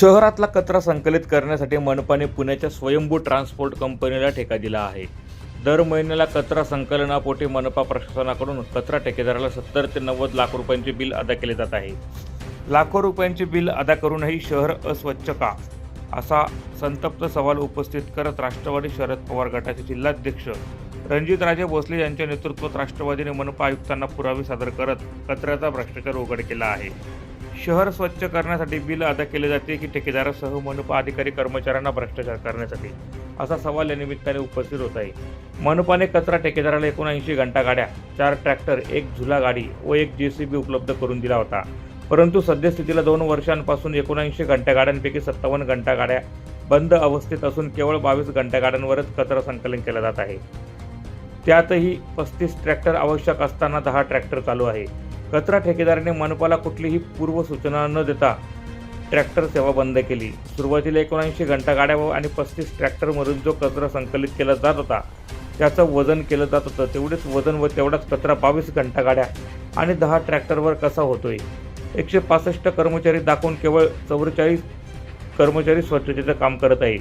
शहरातला कचरा संकलित करण्यासाठी मनपाने पुण्याच्या स्वयंभू ट्रान्सपोर्ट कंपनीला ठेका दिला आहे. दर महिन्याला कचरा संकलनापोटी मनपा प्रशासनाकडून कचरा ठेकेदाराला सत्तर ते नव्वद लाख रुपयांचे बिल अदा केले जात आहे. लाखो रुपयांचे बिल अदा करूनही शहर अस्वच्छ का? असा संतप्त सवाल उपस्थित करत राष्ट्रवादी शरद पवार गटाचे जिल्हाध्यक्ष रणजितराजे भोसले यांच्या नेतृत्वात राष्ट्रवादीने मनपा आयुक्तांना पुरावे सादर करत कचऱ्याचा भ्रष्टाचार उघड केला आहे. शहर स्वच्छ करण्यासाठी बिल अदा केले जाते की ठेकेदारासह मनपा अधिकारी कर्मचाऱ्यांना भ्रष्टाचार करण्यासाठी? असा सवाल या निमित्ताने उपस्थित होत आहे. मनपाने कचरा ठेकेदाराला एकोणऐंशी घंटा गाड्या चार ट्रॅक्टर एक झुला गाडी व एक जे सी बी उपलब्ध करून दिला होता. परंतु सद्यस्थितीला दोन वर्षांपासून एकोणऐंशी घंटा गाड्यांपैकी सत्तावन्न घंटा गाड्या बंद अवस्थेत असून केवळ बावीस घंटा गाड्यांवरच कचरा संकलन केलं जात आहे. त्यातही पस्तीस ट्रॅक्टर आवश्यक असताना दहा ट्रॅक्टर चालू आहे. कचरा ठेकेदाराने मनपाला कुठलीही पूर्वसूचना न देता ट्रॅक्टर सेवा बंद केली. सुरुवातीला एकोणऐंशी घंटा गाड्या आणि पस्तीस ट्रॅक्टरमधून जो कचरा संकलित केला जात होता त्याचं वजन केलं जात होतं. तेवढेच वजन व तेवढाच कचरा बावीस घंटा गाड्या आणि दहा ट्रॅक्टरवर कसा होतोय? एकशे पासष्ट कर्मचारी दाखवून केवळ चौवेचाळीस कर्मचारी स्वच्छतेचं काम करत आहे.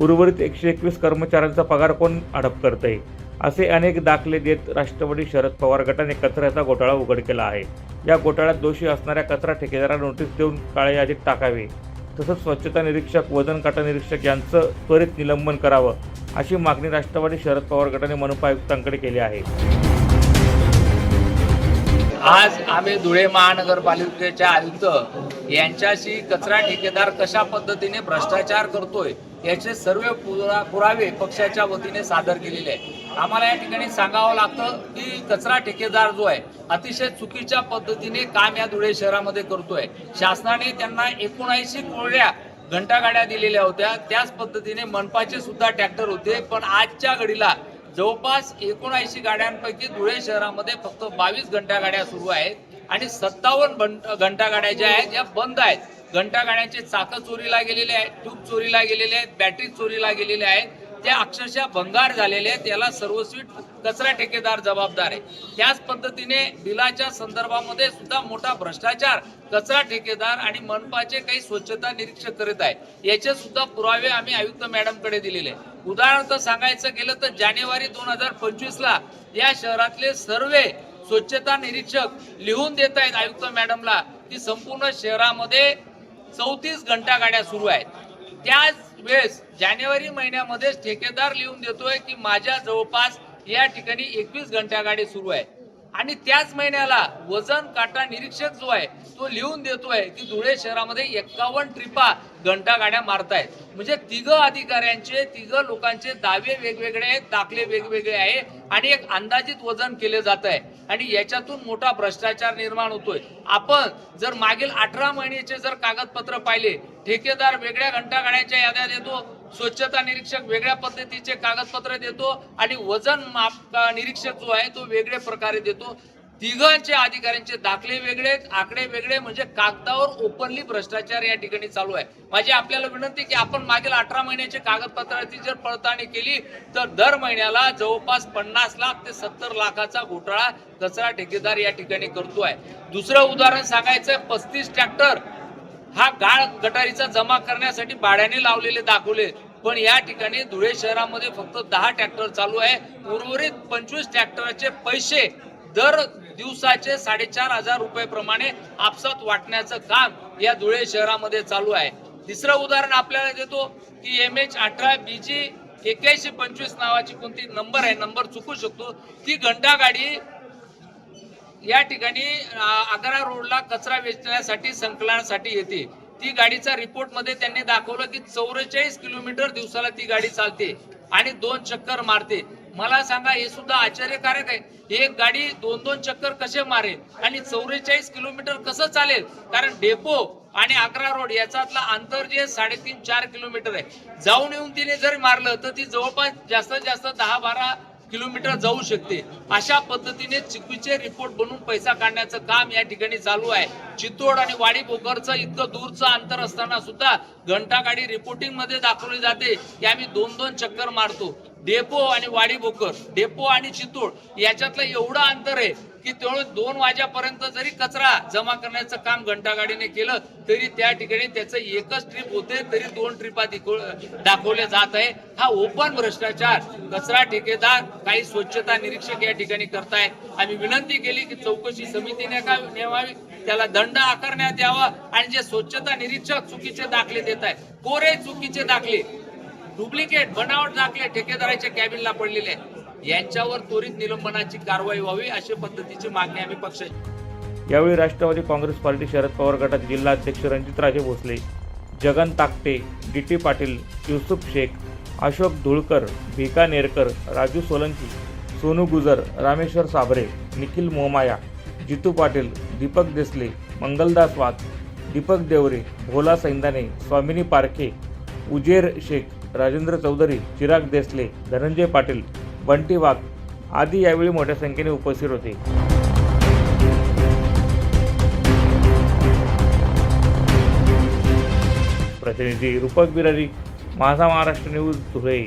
उर्वरित एकशे एकवीस कर्मचाऱ्यांचा पगार कोण अडप करत आहे असे अनेक दाखले देत राष्ट्रवादी शरद पवार गटाने कचऱ्याचा घोटाळा उघड केला आहे. या घोटाळ्यात दोषी असणाऱ्या कचरा ठेकेदाराला नोटीस देऊन काळे यादीत टाकावे. तसंच स्वच्छता निरीक्षक वजन काटा निरीक्षक यांचं त्वरित निलंबन करावं अशी मागणी राष्ट्रवादी शरद पवार गटाने मनपा आयुक्तांकडे केली आहे. आज आम्ही धुळे महानगरपालिकेच्या आयुक्त यांच्याशी कचरा ठेकेदार कशा पद्धतीने भ्रष्टाचार करतोय याचे सर्व पुरा पुरावे पक्षाच्या वतीने सादर केलेले आहे आम्हाला या ठिकाणी सांगावं लागतं की कचरा ठेकेदार जो आहे अतिशय चुकीच्या पद्धतीने काम या धुळे शहरामध्ये करतोय. शासनाने त्यांना एकोणऐंशी कोळ्या घंटागाड्या दिलेल्या होत्या. त्याच पद्धतीने मनपाचे सुद्धा ट्रॅक्टर होते. पण आजच्या घडीला जवळपास एकोणऐंशी गाड्यांपैकी धुळे शहरामध्ये फक्त बावीस घंटा गाड्या सुरू आहेत. आणि सत्तावन्न घंटा गाड्या ज्या आहेत या बंद आहेत. घंटा गाड्यांचे चाकं चोरीला गेलेले आहेत ट्यूब चोरीला गेलेले आहेत बॅटरी चोरीला गेलेले आहेत त्या अक्षरशः भंगार झालेले आहेत. याला सर्वस्वी कचरा ठेकेदार जबाबदार आहे. त्याच पद्धतीने बिलाच्या संदर्भामध्ये सुद्धा मोठा भ्रष्टाचार कचरा ठेकेदार आणि मनपाचे काही स्वच्छता निरीक्षक करीत आहे याचे सुद्धा पुरावे आम्ही आयुक्त मॅडमकडे दिलेले आहे. उदाहरणार्थ सांगायचं गेलं तर जानेवारी दोन हजार पंचवीसला या शहरातले सर्व स्वच्छता निरीक्षक लिहून देत आहेत आयुक्त मॅडमला की संपूर्ण शहरामध्ये चौतीस घंटा गाड्या सुरू आहेत. त्याच वेळेस जानेवारी महिन्यामध्येच ठेकेदार लिहून देतोय की माझ्या जवळपास या ठिकाणी एकवीस घंटा गाडी सुरू आहे. आणि त्याच महिन्याला वजन काटा निरीक्षक जो आहे तो लिहून देतोय की धुळे शहरामध्ये एक्कावन्न ट्रिपा घंटा गाड्या मारतायत. म्हणजे तिघ अधिकाऱ्यांचे तिघ लोकांचे दावे वेगवेगळे आहेत दाखले वेगवेगळे आहे आणि एक अंदाजित वजन केले जात आहे आणि याच्यातून मोठा भ्रष्टाचार निर्माण होतोय. आपण जर मागील अठरा महिन्याचे जर कागदपत्र पाहिले ठेकेदार वेगळ्या घंटा गाड्यांच्या याद्या देतो स्वच्छता निरीक्षक वेगळ्या पद्धतीचे कागदपत्र देतो आणि वजन माप निरीक्षक जो आहे तो वेगळ्या प्रकारे देतो. तिघांचे अधिकाऱ्यांचे दाखले वेगळे आकडे वेगळे म्हणजे कागदावर ओपनली भ्रष्टाचार या ठिकाणी चालू आहे. माझी आपल्याला विनंती की आपण मागील अठरा महिन्याचे कागदपत्राची जर पडताळणी केली तर दर महिन्याला जवळपास पन्नास लाख ते सत्तर लाखाचा घोटाळा कचरा ठेकेदार या ठिकाणी करतो आहे दुसरं उदाहरण सांगायचं पस्तीस ट्रॅक्टर हा गाळ गटारीचा जमा करण्यासाठी भाड्याने लावलेले दाखवले. पण या ठिकाणी धुळे शहरामध्ये फक्त दहा ट्रॅक्टर चालू आहे. उर्वरित पंचवीस ट्रॅक्टरचे पैसे दर दिवसाचे साडेचार हजार रुपये प्रमाणे आपसात वाटण्याचं काम या धुळे शहरामध्ये चालू आहे. तिसरं उदाहरण आपल्याला देतो की एम एच अठरा बी जी एक्याऐंशी पंचवीस नावाची कोणती नंबर आहे? नंबर चुकू शकतो. ती घंटा गाडी या ठिकाणी आग्रा रोडला कचरा वेचण्यासाठी संकलनासाठी येते. ती गाडीचा रिपोर्टमध्ये त्यांनी दाखवलं की चौवेचाळीस किलोमीटर दिवसाला ती गाडी चालते आणि दोन चक्कर मारते. मला सांगा हे सुद्धा आश्चर्यकारक आहे. एक गाडी दोन दोन चक्कर कसे मारेल? आणि चौवेचाळीस किलोमीटर कसं चालेल? कारण डेपो आणि आग्रा रोड याच्यातला अंतर जे साडेतीन चार किलोमीटर आहे. जाऊन येऊन तिने जर मारलं तर ती जवळपास जास्तीत जास्त दहा बारा किलोमीटर जाऊ शकते. अशा पद्धतीने चुकीचे रिपोर्ट बनवून पैसा काढण्याचं काम या ठिकाणी चालू आहे. चित्तोड आणि वाडी बोकरचं इतकं दूरचं अंतर असताना सुद्धा घंटा गाडी रिपोर्टिंगमध्ये दाखवली जाते. की आम्ही दोन दोन चक्कर मारतो. डेपो आणि वाडी बोकर डेपो आणि चित्तोड याच्यातलं एवढं अंतर आहे. की त्यामुळे दोन वाजेपर्यंत जरी कचरा जमा करण्याचं काम घंटागाडीने केलं तरी त्या ठिकाणी त्याचं एकच ट्रिप होते तरी दोन ट्रिपा दाखवले जात आहे. हा ओपन भ्रष्टाचार कचरा ठेकेदार काही स्वच्छता निरीक्षक या ठिकाणी करतायत. आम्ही विनंती केली की चौकशी समितीने का नेमावी त्याला दंड आकारण्यात यावा आणि जे स्वच्छता निरीक्षक चुकीचे दाखले देत आहेत कोरे चुकीचे दाखले डुप्लिकेट बनावट दाखले ठेकेदाराच्या कॅबिनला पडलेले आहेत. यांच्यावर त्वरित निलंबनाची कारवाई व्हावी अशा पद्धतीची मागणी आम्ही पक्षाची यावेळी राष्ट्रवादी काँग्रेस पार्टी शरद पवार गटाचे जिल्हाध्यक्ष रणजितराजे भोसले जगन ताकटे डी टी पाटील युसुफ शेख अशोक धुळकर भिका नेरकर राजू सोलंकी सोनू गुजर रामेश्वर साबरे निखिल मोमाया जितू पाटील दीपक देसले मंगलदास वाघ दीपक देवरे भोला सैंदाने स्वामिनी पारखे उजेर शेख राजेंद्र चौधरी चिराग देसले धनंजय पाटील बंटी वाघ. आदी यावेळी मोठ्या संख्येने उपस्थित होते. प्रतिनिधी रूपक बिरारी माझा महाराष्ट्र न्यूज धुळे.